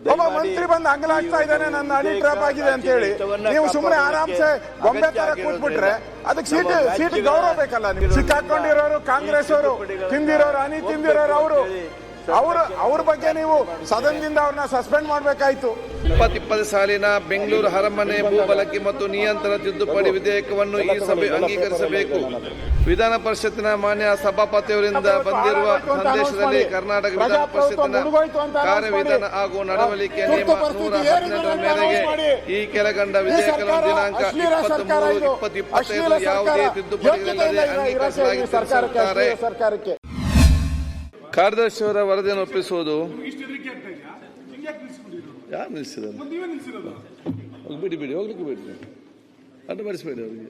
ಒಬ್ಬ ಮಂತ್ರಿ ಬಂದು ಅಂಗಲಾಗ್ತಾ ಇದ್ದಾನೆ ನನ್ನ ಅಡಿ ಟ್ರಾಪ್ ಆಗಿದೆ ಅಂತ ಹೇಳಿ. ನೀವು ಸುಮ್ಮನೆ ಆರಾಮ್ಸೆ ಗೊಂಬೆ ತರ ಕೂತ್ಬಿಟ್ರೆ ಅದಕ್ಕೆ ಸೀಟ್ ಸೀಟ್ ಗೌರವ ಬೇಕಲ್ಲ ನೀವು ಸಿಕ್ಕಾಕೊಂಡಿರೋರು ಕಾಂಗ್ರೆಸ್ ಅವರು ತಿಂದಿರೋರು ಅನಿ ತಿಂದಿರೋರು ಅವರು. ಅವರು ಅವ್ರ ಬಗ್ಗೆ ನೀವು ಸದನದಿಂದ ಅವ್ರನ್ನ ಸಸ್ಪೆಂಡ್ ಮಾಡಬೇಕಾಯ್ತು. ಇಪ್ಪತ್ತಿಪ್ಪತ್ತು ಸಾಲಿನ ಬೆಂಗಳೂರು ಅರಮನೆ ಭೂಬಳಕೆ ಮತ್ತು ನಿಯಂತ್ರಣ ತಿದ್ದುಪಡಿ ವಿಧೇಯಕವನ್ನು ಈ ಸಭೆ ಅಂಗೀಕರಿಸಬೇಕು. ವಿಧಾನ ಪರಿಷತ್ತಿನ ಮಾನ್ಯ ಸಭಾಪತಿಯವರಿಂದ ಬಂದಿರುವ ಸಂದೇಶದಲ್ಲಿ ಕರ್ನಾಟಕ ವಿಧಾನ ಪರಿಷತ್ತಿನ ಕಾರ್ಯವಿಧಾನ ಹಾಗೂ ನಡವಳಿಕೆ ನಿಯಮ ನೂರ ಹದಿನೆಂಟರ ಮೇರೆಗೆ ಈ ಕೆಳಗಂಡ ವಿಧೇಯಕಗಳ ದಿನಾಂಕ ಇಪ್ಪತ್ತ್ ಮೂರು ಇಪ್ಪತ್ತು ಇಪ್ಪತ್ತೈದು ಯಾವುದೇ ತಿದ್ದುಪಡಿಗಳಿಲ್ಲದೆ ಅಂಗೀಕರಿಸಲಾಗಿದೆ ತಿಳಿಸಿರುತ್ತಾರೆ ಸರ್ಕಾರಕ್ಕೆ ಕಾರ್ಯದರ್ಶಿಯವರ ವರದಿಯನ್ನು ಒಪ್ಪಿಸುವುದು? ಯಾರು ನಿಲ್ಲಿಸಿದ್ರು ಬಿಡಿ ಬಿಡಿ ಹೋಗ್ಲಿಕ್ಕೆ ಬಿಡಿ. ಅಡ್ಡಿಪಡಿಸಬೇಡಿ ಅವರಿಗೆ.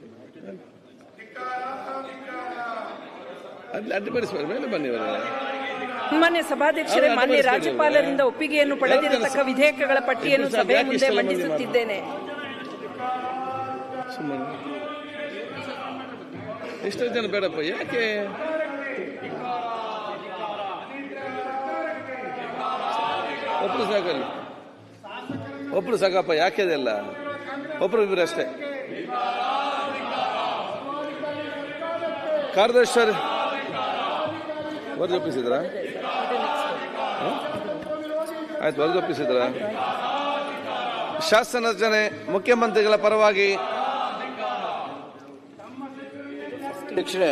ಅಡ್ಡಿ ಅಡ್ಡಿಪಡಿಸಬೇಡಿ ಮೇಲೆ ಬನ್ನಿ ಅವರೇ. ಮಾನ್ಯ ಸಭಾಧ್ಯಕ್ಷರೇ ಅಲ್ಲ, ಮಾನ್ಯ. ರಾಜ್ಯಪಾಲರಿಂದ ಒಪ್ಪಿಗೆಯನ್ನು ಪಡೆದಿರತಕ್ಕ ವಿಧೇಯಕಗಳ ಪಟ್ಟಿಯನ್ನು ಸಭೆ ಮುಂದೆ ಮಂಡಿಸುತ್ತಿದ್ದೇನೆ. ಸುಮ್ಮನೆ. ಎಷ್ಟೋ ಜನ ಬೇಡಪ್ಪ ಯಾಕೆ? ಒಬ್ರು ಸಾಕಲ್ಲ. ಒಬ್ರು ಸಾಕಪ್ಪ ಯಾಕೆ ಅದೆಲ್ಲ? ಒಬ್ರು ಇಬ್ಬರು ಅಷ್ಟೇ. ಕಾರ್ಯದರ್ಶಿ ವರದಿ ಒಪ್ಪಿಸಿದ್ರ ಆಯ್ತು ವರದಿ ಒಪ್ಪಿಸಿದ್ರ ಶಾಸನ ರಚನೆ ಮುಖ್ಯಮಂತ್ರಿಗಳ ಪರವಾಗಿ ಅಧ್ಯಕ್ಷರೇ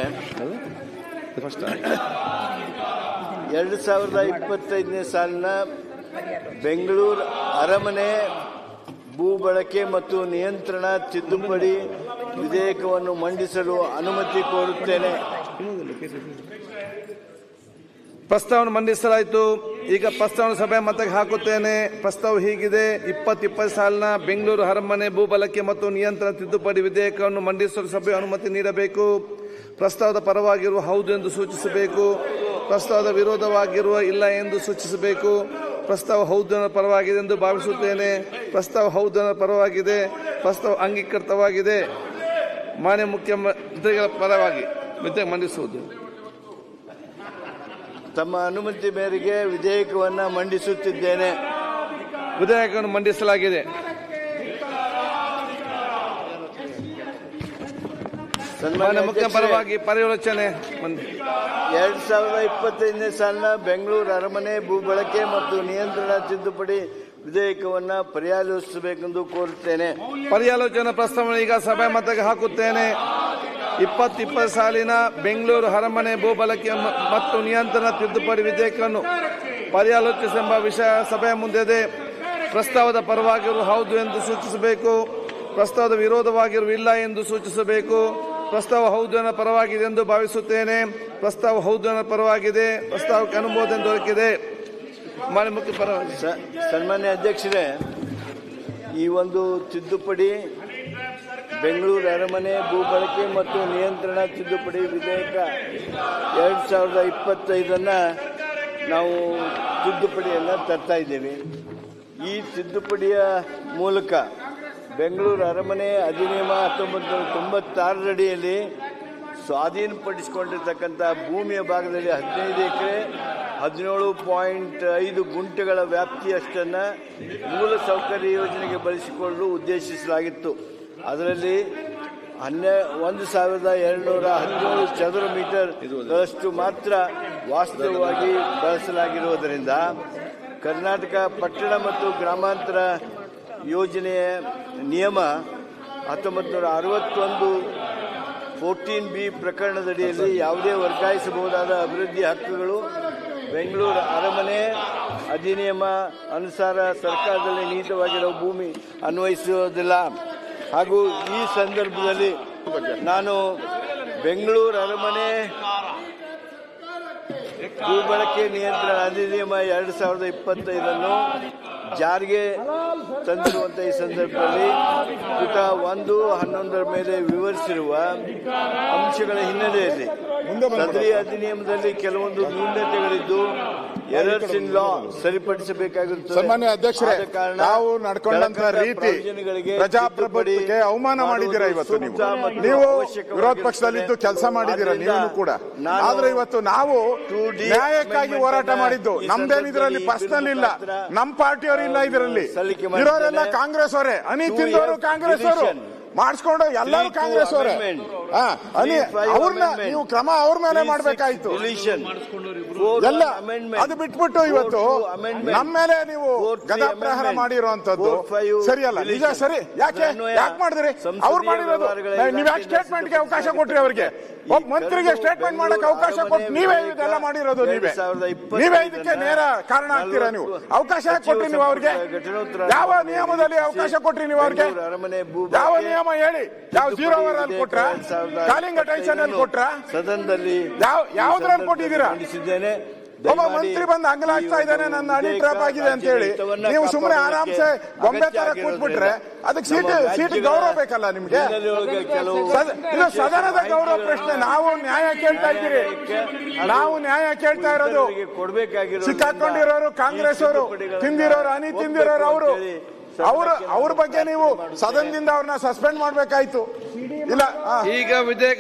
ಎರಡು ಸಾವಿರದ ಇಪ್ಪತ್ತೈದನೇ ಸಾಲಿನ ಬೆಂಗಳೂರು ಅರಮನೆ, ಭೂ ಬಳಕೆ ಮತ್ತು ನಿಯಂತ್ರಣ ತಿದ್ದುಪಡಿ ವಿಧೇಯಕವನ್ನು ಮಂಡಿಸಲು ಅನುಮತಿ ಕೋರುತ್ತೇನೆ. ಪ್ರಸ್ತಾವನೆ ಮಂಡಿಸಲಾಯಿತು. ಈಗ ಪ್ರಸ್ತಾವನೆ ಸಭೆ ಮತಕ್ಕೆ ಹಾಕುತ್ತೇನೆ. ಪ್ರಸ್ತಾವ ಹೀಗಿದೆ. ಇಪ್ಪತ್ತಿಪ್ಪತ್ತು ಸಾಲಿನ ಬೆಂಗಳೂರು ಅರಮನೆ, ಭೂ ಬಳಕೆ ಮತ್ತು ನಿಯಂತ್ರಣ ತಿದ್ದುಪಡಿ ವಿಧೇಯಕವನ್ನು ಮಂಡಿಸಲು ಸಭೆ ಅನುಮತಿ ನೀಡಬೇಕು. ಪ್ರಸ್ತಾವದ ಪರವಾಗಿರುವ ಹೌದು ಎಂದು ಸೂಚಿಸಬೇಕು. ಪ್ರಸ್ತಾವದ ವಿರೋಧವಾಗಿರುವ ಇಲ್ಲ ಎಂದು ಸೂಚಿಸಬೇಕು. ಪ್ರಸ್ತಾವ ಹೌದನ ಪರವಾಗಿದೆ ಎಂದು ಭಾವಿಸುತ್ತೇನೆ. ಪ್ರಸ್ತಾವ ಹೌದನ ಪರವಾಗಿದೆ. ಪ್ರಸ್ತಾವ ಅಂಗೀಕೃತವಾಗಿದೆ. ಮಾನ್ಯ ಮುಖ್ಯಮಂತ್ರಿಗಳ ಪರವಾಗಿ ಮತ್ತೆ ಮಂಡಿಸುವುದು. ತಮ್ಮ ಅನುಮತಿ ಮೇರೆಗೆ ವಿಧೇಯಕವನ್ನು ಮಂಡಿಸುತ್ತಿದ್ದೇನೆ. ವಿಧೇಯಕವನ್ನು ಮಂಡಿಸಲಾಗಿದೆ. ಸನ್ಮಾನ್ಯ ಮುಖ್ಯ ಪರವಾಗಿ ಪರ್ಯಾಲೋಚನೆ ಎರಡ್ ಸಾವಿರದ ಇಪ್ಪತ್ತೈದನೇ ಸಾಲಿನ ಬೆಂಗಳೂರು ಅರಮನೆ ಭೂ ಬಳಕೆ ಮತ್ತು ನಿಯಂತ್ರಣ ತಿದ್ದುಪಡಿ ವಿಧೇಯಕವನ್ನ ಪರ್ಯಾಲೋಚಿಸಬೇಕೆಂದು ಕೋರುತ್ತೇನೆ. ಪರ್ಯಾಲೋಚನಾ ಪ್ರಸ್ತಾವನೆ ಈಗ ಸಭೆ ಮತಕ್ಕೆ ಹಾಕುತ್ತೇನೆ. ಇಪ್ಪತ್ತಿಪ್ಪತ್ತು ಸಾಲಿನ ಬೆಂಗಳೂರು ಅರಮನೆ ಭೂ ಬಳಕೆ ಮತ್ತು ನಿಯಂತ್ರಣ ತಿದ್ದುಪಡಿ ವಿಧೇಯಕವನ್ನು ಪರ್ಯಾಲೋಚಿಸೆಂಬ ವಿಷಯ ಸಭೆಯ ಮುಂದಿದೆ. ಪ್ರಸ್ತಾವದ ಪರವಾಗಿರುವ ಹೌದು ಎಂದು ಸೂಚಿಸಬೇಕು. ಪ್ರಸ್ತಾವದ ವಿರೋಧವಾಗಿರುವ ಇಲ್ಲ ಎಂದು ಸೂಚಿಸಬೇಕು. ಪ್ರಸ್ತಾವ ಹೌದನ ಪರವಾಗಿದೆ ಎಂದು ಭಾವಿಸುತ್ತೇನೆ. ಪ್ರಸ್ತಾವ ಹೌದನ ಪರವಾಗಿದೆ. ಪ್ರಸ್ತಾವಕ್ಕೆ ಅನುಮೋದನೆ ದೊರಕಿದೆ. ಮಾನ್ಯ ಮುಖ್ಯ ಪರವಾಗಿ ಸನ್ಮಾನ್ಯ ಅಧ್ಯಕ್ಷರೇ, ಈ ಒಂದು ತಿದ್ದುಪಡಿ ಬೆಂಗಳೂರು ಅರಮನೆ ಭೂ ಬಳಕೆ ಮತ್ತು ನಿಯಂತ್ರಣ ತಿದ್ದುಪಡಿ ವಿಧೇಯಕ ಎರಡು ಸಾವಿರದ ಇಪ್ಪತ್ತೈದನ್ನು ನಾವು ತಿದ್ದುಪಡಿಯನ್ನು ತರ್ತಾ ಇದ್ದೇವೆ. ಈ ತಿದ್ದುಪಡಿಯ ಮೂಲಕ ಬೆಂಗಳೂರು ಅರಮನೆ ಅಧಿನಿಯಮ ಹತ್ತೊಂಬತ್ತು ನೂರ ತೊಂಬತ್ತಾರರಡಿಯಲ್ಲಿ ಸ್ವಾಧೀನಪಡಿಸಿಕೊಂಡಿರ್ತಕ್ಕಂಥ ಭೂಮಿಯ ಭಾಗದಲ್ಲಿ ಹದಿನೈದು ಎಕರೆ, ಹದಿನೇಳು ಪಾಯಿಂಟ್ ಐದು ಗುಂಟೆಗಳ ವ್ಯಾಪ್ತಿಯಷ್ಟನ್ನು ಮೂಲ ಸೌಕರ್ಯ ಯೋಜನೆಗೆ ಬಳಸಿಕೊಳ್ಳಲು ಉದ್ದೇಶಿಸಲಾಗಿತ್ತು. ಅದರಲ್ಲಿ ಹನ್ನೆ, ಒಂದು ಸಾವಿರದ ಎರಡುನೂರ ಹದಿನೇಳು ಚದುರ ಮೀಟರ್ಗಳಷ್ಟು ಮಾತ್ರ ವಾಸ್ತವವಾಗಿ ಬಳಸಲಾಗಿರುವುದರಿಂದ ಕರ್ನಾಟಕ ಪಟ್ಟಣ ಮತ್ತು ಗ್ರಾಮಾಂತರ ಯೋಜನೆಯ ನಿಯಮ ಹತ್ತೊಂಬತ್ತು ನೂರ ಅರವತ್ತೊಂದು ಫೋರ್ಟೀನ್ ಬಿ ಪ್ರಕರಣದಡಿಯಲ್ಲಿ ಯಾವುದೇ ವರ್ಗಾಯಿಸಬಹುದಾದ ಅಭಿವೃದ್ಧಿ ಹಕ್ಕುಗಳು ಬೆಂಗಳೂರು ಅರಮನೆ ಅಧಿನಿಯಮ ಅನುಸಾರ ಸರ್ಕಾರದಲ್ಲಿ ನಿಹಿತವಾಗಿರುವ ಭೂಮಿ ಅನ್ವಯಿಸುವುದಿಲ್ಲ. ಹಾಗೂ ಈ ಸಂದರ್ಭದಲ್ಲಿ ನಾನು ಬೆಂಗಳೂರು ಅರಮನೆ ಭೂ ಬಳಕೆ ನಿಯಂತ್ರಣ ಅಧಿನಿಯಮ ಎರಡು ಸಾವಿರದ ಇಪ್ಪತ್ತೈದನ್ನು ಜಾರಿಗೆ ತಂದಿರುವಂತಹ ಈ ಸಂದರ್ಭದಲ್ಲಿ ಪುಟ ಒಂದು ಹನ್ನೊಂದರ ಮೇಲೆ ವಿವರಿಸಿರುವ ಅಂಶಗಳ ಹಿನ್ನೆಲೆಯಲ್ಲಿ ಸದರಿ ಅಧಿನಿಯಮದಲ್ಲಿ ಕೆಲವೊಂದು ನ್ಯೂನತೆಗಳಿದ್ದು ಸರಿಪಡಿಸಬೇಕಾಗಿರುತ್ತದೆ ಸನ್ಮಾನ್ಯ ಅಧ್ಯಕ್ಷರೇ ನಾವು ನಡ್ಕೊಂಡಂತ ರೀತಿ ಪ್ರಜಾಪ್ರಭುತ್ವಕ್ಕೆ ಅವಮಾನ ಮಾಡಿದ್ದೀರಾ ಇವತ್ತು ನೀವು? ನೀವು ವಿರೋಧ ಪಕ್ಷದಲ್ಲಿದ್ದು ಕೆಲಸ ಮಾಡಿದ್ದೀರಾ ನೀವು ಕೂಡ? ಆದ್ರೆ ಇವತ್ತು ನಾವು ನ್ಯಾಯಕ್ಕಾಗಿ ಹೋರಾಟ ಮಾಡಿದ್ದು. ನಮ್ದೇನು ಇದರಲ್ಲಿ ಪರ್ಸನಲ್ ಇಲ್ಲ. ನಮ್ ಪಾರ್ಟಿಯವರು ಇಲ್ಲ ಇದರಲ್ಲಿ. ಇರೋರೆಲ್ಲ ಕಾಂಗ್ರೆಸ್ ಅವರೇ ಅನಿತಿಂದವರು ಕಾಂಗ್ರೆಸ್ ಅವರು ಮಾಡಿಸ್ಕೊಂಡು ಎಲ್ಲರೂ ಕಾಂಗ್ರೆಸ್ ಅವರೇ ಅವ್ರನ್ನ ನೀವು ಕ್ರಮ ಅವ್ರ ಮೇಲೆ ಮಾಡ್ಬೇಕಾಯ್ತು. ಎಲ್ಲ ಅದು ಬಿಟ್ಬಿಟ್ಟು ಇವತ್ತು ನಮ್ಮ ಮೇಲೆ ನೀವು ಗದಾ ಪ್ರಹಾರ ಮಾಡಿರುವಂತದ್ದು ಸರಿಯಲ್ಲ. ನಿಜ ಸರಿ. ಯಾಕೆ? ಯಾಕೆ ಮಾಡಿದ್ರಿ? ಅವ್ರು ಮಾಡಿರೋದು. ನೀವ್ ಯಾಕೆ ಸ್ಟೇಟ್ಮೆಂಟ್ಗೆ ಅವಕಾಶ ಕೊಟ್ರಿ ಅವ್ರಿಗೆ? ಒಬ್ಬ ಮಂತ್ರಿಗೆ ಸ್ಟೇಟ್ಮೆಂಟ್ ಮಾಡಕ್ ಅವಕಾಶ ಕೊಟ್ಟು ನೀವೇ ಇದೆಲ್ಲ ಮಾಡಿರೋದು ನೀವೇ. ನೀವೇ ಇದಕ್ಕೆ ನೇರ ಕಾರಣ ಆಗ್ತೀರಾ ನೀವು? ಅವಕಾಶ ಕೊಟ್ರಿ ನೀವು ಅವ್ರಿಗೆ? ಯಾವ ನಿಯಮದಲ್ಲಿ ಅವಕಾಶ ಕೊಟ್ರಿ ನೀವು ಅವ್ರಿಗೆ? ಯಾವ ನಿಯಮ ಹೇಳಿ? ಯಾವ ಜೀರೋ ಅವರ್ ಅಲ್ಲಿ ಕೊಟ್ರ? ಕಾಲಿಂಗ್ ಅಟೆನ್ಷನ್ ಅಲ್ಲಿ ಕೊಟ್ರ? ಸದನದಲ್ಲಿ ಯಾವ ಯಾವ್ದ್ರಲ್ಲಿ ಕೊಟ್ಟಿದ್ದೀರಾ? ಮಂಡಿಸಿದ್ದೇನೆ ಒಬ್ಬ ಮಂತ್ರಿ ಬಂದು ಅಂಗಲಾಗ್ತಾ ಇದ್ದಾನೆ ನನ್ನ ಅಡಿ ಟ್ರಾಪ್ ಆಗಿದೆ ಅಂತ ಹೇಳಿ. ನೀವು ಸುಮ್ಮನೆ ಆರಾಮ್ಸೆ ಗೊಂಬೆ ತರ ಕೂತ್ಬಿಟ್ರೆ ಅದಕ್ಕೆ ಸೀಟ್ ಸೀಟ್ ಗೌರವ ಬೇಕಲ್ಲ ನಿಮ್ಗೆ? ಇದು ಸದನದ ಗೌರವ ಪ್ರಶ್ನೆ. ನಾವು ನ್ಯಾಯ ಕೇಳ್ತಾ ಇದ್ದೀರಿ. ನಾವು ನ್ಯಾಯ ಕೇಳ್ತಾ ಇರೋದು ಸಿಕ್ಕಾಕೊಂಡಿರೋರು ಕಾಂಗ್ರೆಸ್ ಅವರು ತಿಂದಿರೋರು ಅನಿ ತಿಂದಿರೋರು ಅವರು. ಅವ್ರ ಅವ್ರ ಬಗ್ಗೆ ನೀವು ಸದನದಿಂದ ಅವ್ರನ್ನ ಸಸ್ಪೆಂಡ್ ಮಾಡ್ಬೇಕಾಯ್ತು. ಇಲ್ಲ ಆ. ಈಗ ವಿಧೇಯಕ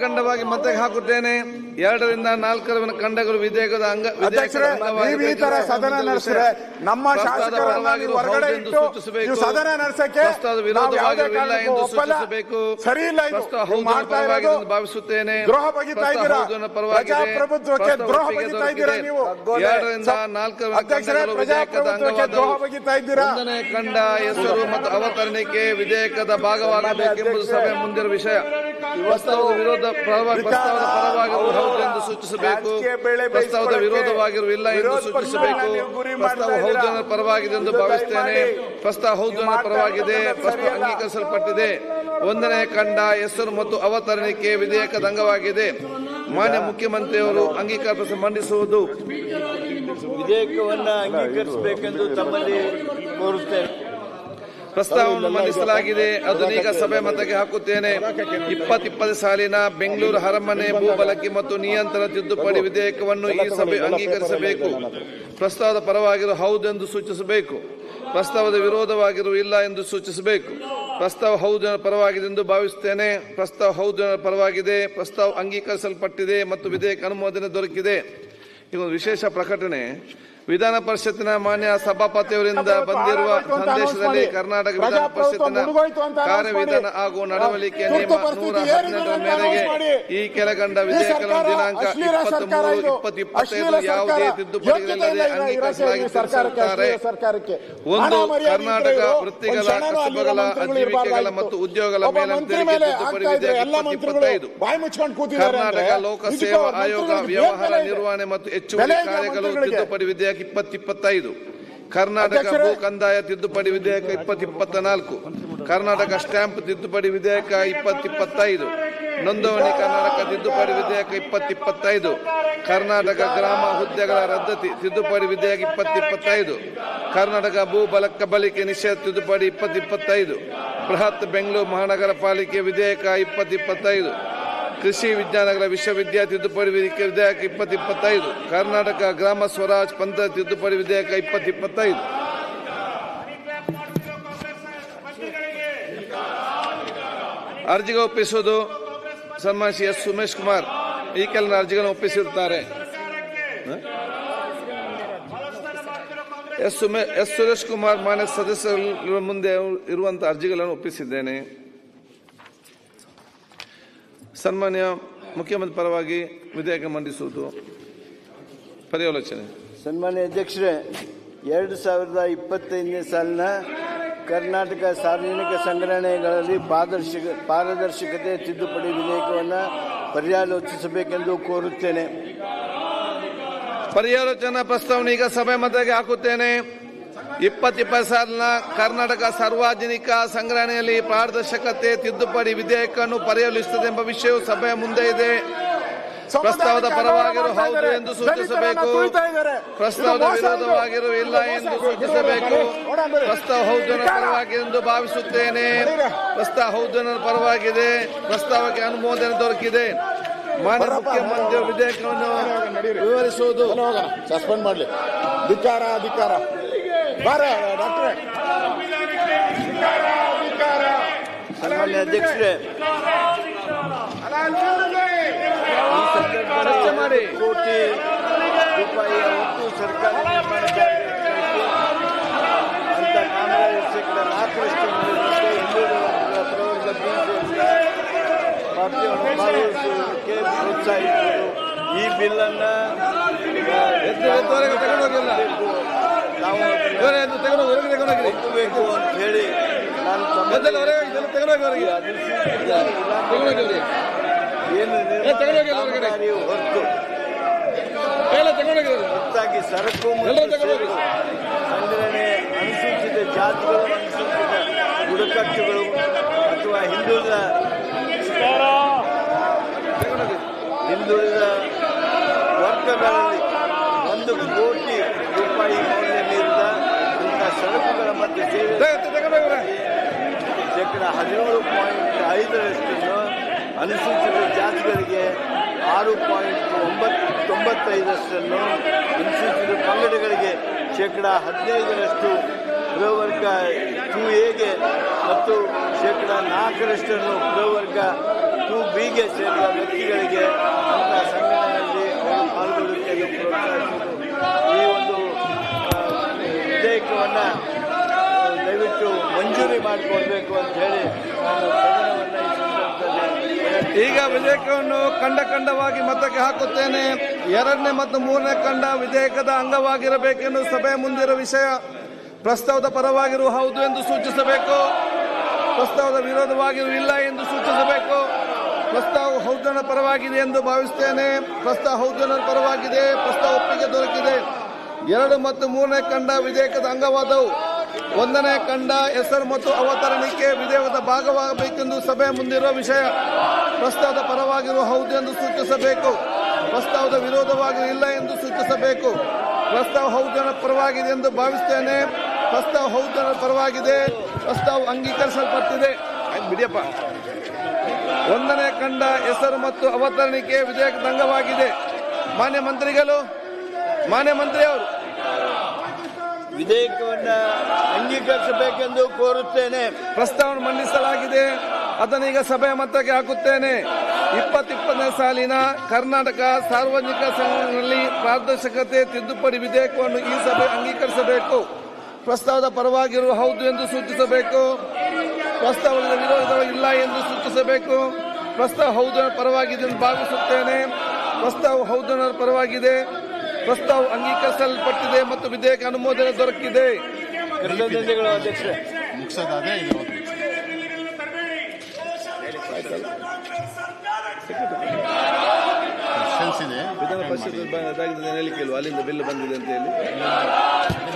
ಖಂಡವಾಗಿ ಮತ್ತೆ ಹಾಕುತ್ತೇನೆ. ಎರಡರಿಂದ ನಾಲ್ಕರ ಕಂಡಗಳು ವಿಧೇಯಕದ ಅಂಗ ಅಧ್ಯಕ್ಷರೇ ನೀವು ಈ ತರ ಸದನ ನಡೆಸಿದ್ರೆ ನಮ್ಮ ಶಾಸಕರನ್ನ ನೀವು ಹೊರಗಡೆ ಇಟ್ಟು. ನೀವು ಸದನ ನಡೆಸಕ್ಕೆ ನಾವು ಯಾವುದೇ ವಿರೋಧವಾಗಿರಲಿಲ್ಲ ಕಾರಣಕ್ಕೂ ಎಂದು ಒಪ್ಪಲ್ಲ. ಸೂಚಿಸಬೇಕು. ಸರಿ ಇಲ್ಲ ಇದು. ನೀವು ಮಾಡ್ತಾ ಇರೋದು ಭಾವಿಸುತ್ತೇನೆ. ದ್ರೋಹ ಬಗೆತಾ ಇದ್ದೀರಾ? ಪ್ರಜಾಪ್ರಭುತ್ವಕ್ಕೆ ದ್ರೋಹ ಬಗೆತಾ ಇದ್ದೀರಾ ನೀವು? ಎರಡರಿಂದ ನಾಲ್ಕರ ಅಧ್ಯಕ್ಷರೇ ಖಂಡಗಳು ವಿಧೇಯಕದ ಪ್ರಜಾಪ್ರಭುತ್ವಕ್ಕೆ ಅಂಗವಾದವು. ದ್ರೋಹ ಬಗೆತಾ ಇದ್ದೀರಾ? ಒಂದನೇ ಖಂಡ ಹೆಸರು ಮತ್ತು ಅವತರಣಿಕೆ ವಿಧೇಯಕದ ಭಾಗವಾಗಬೇಕೆಂಬುದು ಸಭೆ ಮುಂದಿರುವ ವಿಷಯ. ಪ್ರಸ್ತಾವದ ವಿರೋಧ ಪರವ- ಪ್ರಸ್ತಾವದ ಪರವಾಗಿರುವ ಹೌದು ಎಂದು ಸೂಚಿಸಬೇಕು. ಪ್ರಸ್ತಾವದ ವಿರೋಧವಾಗಿರುವುದಿಲ್ಲ ಇಲ್ಲ ಎಂದು ಸೂಚಿಸಬೇಕು. ಪ್ರಸ್ತಾವ ಹೌದು. ಅನ್ನೋ ಪರವಾಗಿದೆ ಎಂದು ಭಾವಿಸುತ್ತೇನೆ ಪ್ರಸ್ತಾವ ಹೌದು ಅನ್ನೋ ಪರವಾಗಿದೆ. ಪ್ರಸ್ತಾವ. ಅಂಗೀಕರಿಸಲ್ಪಟ್ಟಿದೆ. ಒಂದನೇ ಕಂಡ ಹೆಸರು ಮತ್ತು ಅವತರಣಿಕೆ ವಿಧೇಯಕದ ಅಂಗವಾಗಿದೆ. ಮಾನ್ಯ ಮುಖ್ಯಮಂತ್ರಿಯವರು ಅಂಗೀಕಾರ ಮಂಡಿಸುವುದು. ವಿಧೇಯಕವನ್ನು ಅಂಗೀಕರಿಸಬೇಕೆಂದು ತಮ್ಮಲ್ಲಿ ಕೋರುತ್ತೇನೆ. ಪ್ರಸ್ತಾವವನ್ನು ಮಂಡಿಸಲಾಗಿದೆ. ಅದನ್ನೀಗ ಸಭೆ ಮತಕ್ಕೆ ಹಾಕುತ್ತೇನೆ. ಇಪ್ಪತ್ತಿಪ್ಪತ್ತು ಸಾಲಿನ ಬೆಂಗಳೂರು ಅರಮನೆ ಭೂಬಳಕೆ ಮತ್ತು ನಿಯಂತ್ರಣ ತಿದ್ದುಪಡಿ ವಿಧೇಯಕವನ್ನು ಈ ಸಭೆ ಅಂಗೀಕರಿಸಬೇಕು. ಪ್ರಸ್ತಾವದ ಪರವಾಗಿರುವ ಹೌದು ಎಂದು ಸೂಚಿಸಬೇಕು. ಪ್ರಸ್ತಾವದ ವಿರೋಧವಾಗಿರುವ ಇಲ್ಲ ಎಂದು ಸೂಚಿಸಬೇಕು. ಪ್ರಸ್ತಾವ ಹೌದು ಪರವಾಗಿದೆ ಎಂದು ಭಾವಿಸುತ್ತೇನೆ. ಪ್ರಸ್ತಾವ ಹೌದು ಪರವಾಗಿದೆ. ಪ್ರಸ್ತಾವ ಅಂಗೀಕರಿಸಲ್ಪಟ್ಟಿದೆ ಮತ್ತು ವಿಧೇಯಕ ಅನುಮೋದನೆ ದೊರಕಿದೆ. ಈಗ ಒಂದು ವಿಶೇಷ ಪ್ರಕಟಣೆ. ವಿಧಾನ ಪರಿಷತ್ತಿನ ಮಾನ್ಯ ಸಭಾಪತಿಯವರಿಂದ ಬಂದಿರುವ ಸಂದೇಶದಲ್ಲಿ ಕರ್ನಾಟಕ ವಿಧಾನ ಪರಿಷತ್ತಿನ ಕಾರ್ಯವಿಧಾನ ಹಾಗೂ ನಡವಳಿಕೆ ನಿಯಮ ನೂರ ಹನ್ನೆರಡರ ಮೇರೆಗೆ ಈ ಕೆಳಗಂಡ ವಿಧೇಯಕ ದಿನಾಂಕ ಇಪ್ಪತ್ತ್ ಮೂರು ಇಪ್ಪತ್ತು ಇಪ್ಪತ್ತೈದು ಯಾವುದೇ ತಿದ್ದುಪಡಿಗಳಿಲ್ಲದೆ ಅಂಗೀಕರಿಸಲಾಗಿ ಸರ್ಕಾರಕ್ಕೆ ಒಂದು ಕರ್ನಾಟಕ ವೃತ್ತಿಗಳ ಕಸಬಗಳ ಅಜೀವಿಕೆಗಳ ಮತ್ತು ಉದ್ಯೋಗಗಳ ಮೇಲೆ ತಿದ್ದುಪಡಿ ವಿಧೇಯಕ ಇಪ್ಪತ್ತೈದು. ಕರ್ನಾಟಕ ಲೋಕ ಸೇವಾ ಆಯೋಗ ವ್ಯವಹಾರ ನಿರ್ವಹಣೆ ಮತ್ತು ಹೆಚ್ಚುವರಿ ಕಾರ್ಯಗಳು ತಿದ್ದುಪಡಿ ವಿಧೇಯಕ ಇಪ್ಪತ್ತು ಇಪ್ಪತ್ತೈದು ಕರ್ನಾಟಕ. ಭೂ ಕಂದಾಯ ತಿದ್ದುಪಡಿ ವಿಧೇಯಕ ಇಪ್ಪತ್ತು ಇಪ್ಪತ್ತ ನಾಲ್ಕು ಕರ್ನಾಟಕ ಸ್ಟ್ಯಾಂಪ್ ತಿದ್ದುಪಡಿ ವಿಧೇಯಕ ಇಪ್ಪತ್ತು ಇಪ್ಪತ್ತೈದು ನೋಂದಣಿ ಕರ್ನಾಟಕ ತಿದ್ದುಪಡಿ ವಿಧೇಯಕ ಇಪ್ಪತ್ತು ಇಪ್ಪತ್ತೈದು ಕರ್ನಾಟಕ ಗ್ರಾಮ ಹುದ್ದೆಗಳ ರದ್ದತಿ ತಿದ್ದುಪಡಿ ವಿಧೇಯಕ ಇಪ್ಪತ್ತು ಇಪ್ಪತ್ತೈದು ಕರ್ನಾಟಕ ಭೂ ಬಲಕ್ಕ ಬಳಿಕೆ ನಿಷೇಧ ತಿದ್ದುಪಡಿ ಇಪ್ಪತ್ತು ಇಪ್ಪತ್ತೈದು ಬೃಹತ್ ಬೆಂಗಳೂರು ಮಹಾನಗರ ಪಾಲಿಕೆ ವಿಧೇಯಕ ಇಪ್ಪತ್ತು ಇಪ್ಪತ್ತೈದು ಕೃಷಿ ವಿಜ್ಞಾನಗಳ ವಿಶ್ವವಿದ್ಯಾಲಯ ತಿದ್ದುಪಡಿ ವಿಧೇಯಕ ಇಪ್ಪತ್ತು ಇಪ್ಪತ್ತೈದು ಕರ್ನಾಟಕ ಗ್ರಾಮ ಸ್ವರಾಜ್ ಪಂಥ ತಿದ್ದುಪಡಿ ವಿಧೇಯಕ ಇಪ್ಪತ್ತು ಇಪ್ಪತ್ತೈದು ಅರ್ಜಿಗೆ ಒಪ್ಪಿಸುವುದು ಸನ್ಮಾನ ಸಿ ಎಸ್ ಸುಮೇಶ್ ಕುಮಾರ್. ಈ ಕೆಲ ಅರ್ಜಿಗಳನ್ನು ಒಪ್ಪಿಸಿರುತ್ತಾರೆ? ಎಸ್ ಸುಮೇ ಎಸ್ ಸುರೇಶ್ ಕುಮಾರ್ ಮಾನ್ಯ ಸದಸ್ಯರ ಮುಂದೆ ಇರುವಂತಹ ಅರ್ಜಿಗಳನ್ನು ಒಪ್ಪಿಸಿದ್ದೇನೆ. ಸನ್ಮಾನ್ಯ ಮುಖ್ಯಮಂತ್ರಿ ಪರವಾಗಿ ವಿಧೇಯಕ ಮಂಡಿಸುವುದು ಪರ್ಯಾಲೋಚನೆ. ಸನ್ಮಾನ್ಯ ಅಧ್ಯಕ್ಷರೇ ಎರಡು ಸಾವಿರದ ಇಪ್ಪತ್ತೈದನೇ ಸಾಲಿನ ಕರ್ನಾಟಕ ಸಾರ್ವಜನಿಕ ಸಂಗ್ರಹಣೆಗಳಲ್ಲಿ ಪಾರದರ್ಶಕ ಪಾರದರ್ಶಕತೆ ತಿದ್ದುಪಡಿ ವಿಧೇಯಕವನ್ನು ಪರ್ಯಾಲೋಚಿಸಬೇಕೆಂದು ಕೋರುತ್ತೇನೆ. ಪರ್ಯಾಲೋಚನಾ ಪ್ರಸ್ತಾವನೆ ಈಗ ಸಭೆ ಮತಕ್ಕೆ ಹಾಕುತ್ತೇನೆ. ಇಪ್ಪತ್ತಿಪ್ಪತ್ತು ಸಾಲಿನ ಕರ್ನಾಟಕ ಸಾರ್ವಜನಿಕ ಸಂಗ್ರಹಣೆಯಲ್ಲಿ ಪಾರದರ್ಶಕತೆ ತಿದ್ದುಪಡಿ ವಿಧೇಯಕವನ್ನು ಪರಿಶೀಲಿಸುತ್ತದೆ ಎಂಬ ವಿಷಯವು ಸಭೆಯ ಮುಂದೆ ಇದೆ. ಪ್ರಸ್ತಾವದ ಪರವಾಗಿರುವ ಹೌದು ಎಂದು ಸೂಚಿಸಬೇಕು. ಪ್ರಸ್ತಾವದ ವಿರೋಧವಾಗಿರುವ ಇಲ್ಲ ಎಂದು ಸೂಚಿಸಬೇಕು. ಪ್ರಸ್ತಾವ ಹೌದು ಪರವಾಗಿ ಎಂದು ಭಾವಿಸುತ್ತೇನೆ. ಪ್ರಸ್ತಾವ ಹೌದು ಪರವಾಗಿದೆ. ಪ್ರಸ್ತಾವಕ್ಕೆ ಅನುಮೋದನೆ ದೊರಕಿದೆ. ಮಾನ್ಯ ಮುಖ್ಯಮಂತ್ರಿ ವಿಧೇಯಕವನ್ನು ವಿವರಿಸುವುದು. ಸಸ್ಪೆಂಡ್ ಮಾಡಲಿ. ಧಿಕಾರ ಧಿಕ್ಕಾರ ಬಾರ ಡಾಕ್ಟ್ರೆ ಸನ್ಮಾನ್ಯ ಅಧ್ಯಕ್ಷರೇ ಮಾಡಿ. ಕೋಟಿ ರೂಪಾಯಿಯ ಒಟ್ಟು ಸರ್ಕಾರ ಅಂತ ಕಾಮಗಾರಿ ಶೇಕಡ ನಾಲ್ಕರಷ್ಟು ಪ್ರವರ್ಗ ಪಾರ್ಟಿಯನ್ನು ಭಾಗವಹಿಸುವುದಕ್ಕೆ ಪ್ರೋತ್ಸಾಹಿಸುವುದು ಈ ಬಿಲ್ ಅನ್ನ ಎದ್ದು ಎದ್ದುವರೆಗೆ ತಗೊಂಡೋಗಿಲ್ಲ. ನಾವು ಅಂತ ಹೇಳಿ ನಾನು ಏನು ಹೊರತು. ಹೊರತಾಗಿ ಸರಕು ಸಂಗ್ರಹಣೆ ಅನುಸೂಚಿತ ಜಾತಿಗಳು ಅನುಸೂಚಿತ ಬುಡಕಟ್ಟುಗಳು ಅಥವಾ ಹಿಂದುಳಿದ ಹಿಂದುಳಿದ ವರ್ಗಗಳಲ್ಲಿ ಶೇಕಡ ಹದಿನೇಳು ಪಾಯಿಂಟ್ ಐದರಷ್ಟನ್ನು ಅನುಸೂಚಿತ ಜಾತಿಗಳಿಗೆ ಆರು ಪಾಯಿಂಟ್ ಒಂಬತ್ತು ತೊಂಬತ್ತೈದರಷ್ಟನ್ನು ಅನುಸೂಚಿತ ಪಂಗಡಗಳಿಗೆ ಶೇಕಡ ಹದಿನೈದರಷ್ಟು ಪ್ರವರ್ಗ ಟು ಎಗೆ ಮತ್ತು ಶೇಕಡ ನಾಲ್ಕರಷ್ಟನ್ನು ಪ್ರವರ್ಗ ಟು ಬಿಗೆ ಸೇರಿದ ವ್ಯಕ್ತಿಗಳಿಗೆ ಅಂತ ಸಂಘಟನೆಯಲ್ಲಿ ಅವರು ಪಾಲ್ಗೊಳ್ಳುವಿಕೆಯನ್ನು ಪ್ರೋತ್ಸಾಹಿಸುವುದು ಈ ಒಂದು ವಿಧೇಯಕವನ್ನು ಮಂಜೂರಿ ಮಾಡಿಕೊಡ್ಬೇಕು ಅಂತ ಹೇಳಿ ನಾನು ಈಗ ವಿಧೇಯಕವನ್ನು ಖಂಡ ಖಂಡವಾಗಿ ಮತಕ್ಕೆ ಹಾಕುತ್ತೇನೆ. ಎರಡನೇ ಮತ್ತು ಮೂರನೇ ಖಂಡ ವಿಧೇಯಕದ ಅಂಗವಾಗಿರಬೇಕೆಂದು ಸಭೆ ಮುಂದಿರುವ ವಿಷಯ ಪ್ರಸ್ತಾವದ ಪರವಾಗಿರುವ ಹೌದು ಎಂದು ಸೂಚಿಸಬೇಕು. ಪ್ರಸ್ತಾವದ ವಿರೋಧವಾಗಿರುವ ಇಲ್ಲ ಎಂದು ಸೂಚಿಸಬೇಕು. ಪ್ರಸ್ತಾವ ಹೌದನ ಪರವಾಗಿದೆ ಎಂದು ಭಾವಿಸುತ್ತೇನೆ. ಪ್ರಸ್ತಾವ ಹೌದನ ಪರವಾಗಿದೆ. ಪ್ರಸ್ತಾವ ಒಪ್ಪಿಗೆ ದೊರಕಿದೆ. ಎರಡು ಮತ್ತು ಮೂರನೇ ಖಂಡ ವಿಧೇಯಕದ ಅಂಗವಾದವು. ಒಂದನೇ ಕಂಡ ಹೆಸರು ಮತ್ತು ಅವತರಣಿಕೆ ವಿಧೇಯಕದ ಭಾಗವಾಗಬೇಕೆಂದು ಸಭೆ ಮುಂದಿರುವ ವಿಷಯ. ಪ್ರಸ್ತಾವದ ಪರವಾಗಿರುವ ಹೌದು ಎಂದು ಸೂಚಿಸಬೇಕು. ಪ್ರಸ್ತಾವದ ವಿರೋಧವಾಗಿ ಇಲ್ಲ ಎಂದು ಸೂಚಿಸಬೇಕು. ಪ್ರಸ್ತಾವ ಹೌದನ ಪರವಾಗಿದೆ ಎಂದು ಭಾವಿಸುತ್ತೇನೆ ಪ್ರಸ್ತಾವ ಹೌದನ ಪರವಾಗಿದೆ. ಪ್ರಸ್ತಾವ ಅಂಗೀಕರಿಸಲ್ಪಟ್ಟಿದೆ. ಬಿಡಿಯಪ್ಪ. ಒಂದನೇ ಕಂಡ ಹೆಸರು ಮತ್ತು ಅವತರಣಿಕೆ ವಿಧೇಯಕದ ಅಂಗವಾಗಿದೆ. ಮಾನ್ಯ ಮಂತ್ರಿಗಳು, ಮಾನ್ಯ ಮಂತ್ರಿ ಅವರು ವಿಧೇಯಕವನ್ನು ಅಂಗೀಕರಿಸಬೇಕೆಂದು ಕೋರುತ್ತೇನೆ. ಪ್ರಸ್ತಾವನೆ ಮಂಡಿಸಲಾಗಿದೆ. ಅದನ್ನೀಗ ಸಭೆಯ ಮತಕ್ಕೆ ಹಾಕುತ್ತೇನೆ. ಇಪ್ಪತ್ತಿಪ್ಪತ್ತನೇ ಸಾಲಿನ ಕರ್ನಾಟಕ ಸಾರ್ವಜನಿಕ ಸಂಘದಲ್ಲಿ ಪಾರದರ್ಶಕತೆ, ತಿದ್ದುಪಡಿ ವಿಧೇಯಕವನ್ನು ಈ ಸಭೆ ಅಂಗೀಕರಿಸಬೇಕು. ಪ್ರಸ್ತಾವದ ಪರವಾಗಿರುವ ಹೌದು ಎಂದು ಸೂಚಿಸಬೇಕು. ಪ್ರಸ್ತಾವದ ವಿರೋಧ ಇಲ್ಲ ಎಂದು ಸೂಚಿಸಬೇಕು. ಪ್ರಸ್ತಾವ ಹೌದು ಪರವಾಗಿದೆ ಎಂದು ಭಾವಿಸುತ್ತೇನೆ. ಪ್ರಸ್ತಾವ ಹೌದು ಪರವಾಗಿದೆ. ಪ್ರಸ್ತಾವ ಅಂಗೀಕರಿಸಲ್ಪಟ್ಟಿದೆ ಮತ್ತು ವಿಧೇಯಕ ಅನುಮೋದನೆ ದೊರಕಿದೆ. ವಿಧಾನ ಪರಿಷತ್ ಹೇಳಿಕೆ ಇಲ್ವಾ ಅಲ್ಲಿಂದ ಬಿಲ್ ಬಂದಿದೆ ಅಂತ ಹೇಳಿ.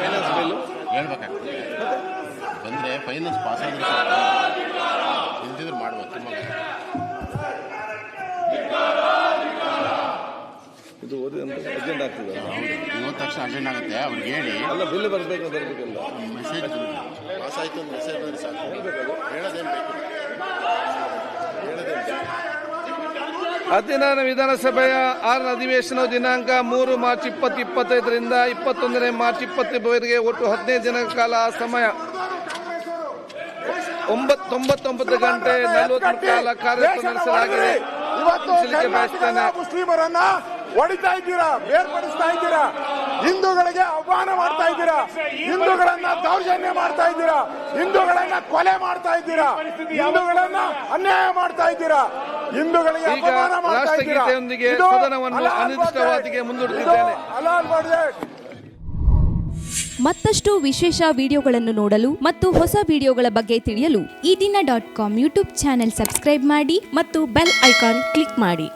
ಫೈನಾನ್ಸ್ ಬಿಲ್ ಹೇಳ್ಬೇಕಾಗ್ತದೆ. ಬಂದ್ರೆ ಫೈನಾನ್ಸ್ ಪಾಸ್ ಆಗಿದ್ರು. ಇಲ್ದಿದ್ರೆ ಮಾಡ್ಬೋದು ಇದು ಅರ್ಜೆಂಟ್ ಆಗ್ತದೆ. ಅರ್ಜೆಂಟ್ ಆಗುತ್ತೆ ಅವ್ರಿಗೆ ಹೇಳಿ. ಅಲ್ಲ ಬಿಲ್ ಬರಬೇಕು ಬರಬೇಕಲ್ಲ ಮೆಸೇಜ್ ಪಾಸ್ ಆಯ್ತು ಅಂತ ಮೆಸೇಜ್ ಬಂದ್ರೆ ಸಾಕು. ಹೇಳಬೇಕು ಬೇಕು? ಹೇಳೋದೇನು ಬೇಕು? ಹದಿನಾರನೇ ವಿಧಾನಸಭೆಯ ಆರನ ಅಧಿವೇಶನ ದಿನಾಂಕ ಮೂರು ಮಾರ್ಚ್ ಇಪ್ಪತ್ತು ಇಪ್ಪತ್ತೈದರಿಂದ ಇಪ್ಪತ್ತೊಂದನೇ ಮಾರ್ಚ್ ಇಪ್ಪತ್ತೊಂಬತ್ತವರೆಗೆ ಒಟ್ಟು ಹದಿನೈದು ದಿನಗಳ ಕಾಲ ಸಮಯ. ಒಂಬತ್ತು ತೊಂಬತ್ತೊಂಬತ್ತು ಗಂಟೆ ನಲವತ್ತು ಕಾಲ ಕಾರ್ಯಕ್ರಮ ನಡೆಸಲಾಗಿದೆ. ಇವತ್ತು ಕರ್ನಾಟಕದ ಬಯಸ್ತೇನೆ ಮುಸ್ಲಿಮರನ್ನ ಹೊಡಿತಾ ಇದ್ದೀರಾ? ಬೇರ್ಪಡಿಸ್ತಾ ಇದ್ದೀರಾ? ಹಿಂದೂಗಳಿಗೆ ಅವಮಾನ ಮಾಡ್ತಾ ಇದ್ದೀರಾ? ಹಿಂದೂಗಳನ್ನ ದೌರ್ಜನ್ಯ ಮಾಡ್ತಾ ಇದ್ದೀರಾ? ಹಿಂದೂಗಳನ್ನ ಕೊಲೆ ಮಾಡ್ತಾ ಇದ್ದೀರಾ? ಹಿಂದೂಗಳನ್ನ ಅನ್ಯಾಯ ಮಾಡ್ತಾ ಇದ್ದೀರಾ? ಹಿಂದೂಗಳಿಗೆ ಅವಮಾನ ಅಪಮಾನ ಮಾಡ್ತಾ ಇದ್ದೀರಾ? ಸದನವನ್ನು. ಮುಂದೂಡುತ್ತಿದ್ದೇನೆ. ಹಲಾಲ್ ಮತ್ತಷ್ಟು ವಿಶೇಷ ವಿಡಿಯೋಗಳನ್ನು ನೋಡಲು ಮತ್ತು ಹೊಸ ವಿಡಿಯೋಗಳ ಬಗ್ಗೆ ತಿಳಿಯಲು ಈ ದಿನ dot com YouTube channel subscribe ಮಾಡಿ ಮತ್ತು ಬೆಲ್ ಐಕಾನ್ ಕ್ಲಿಕ್ ಮಾಡಿ.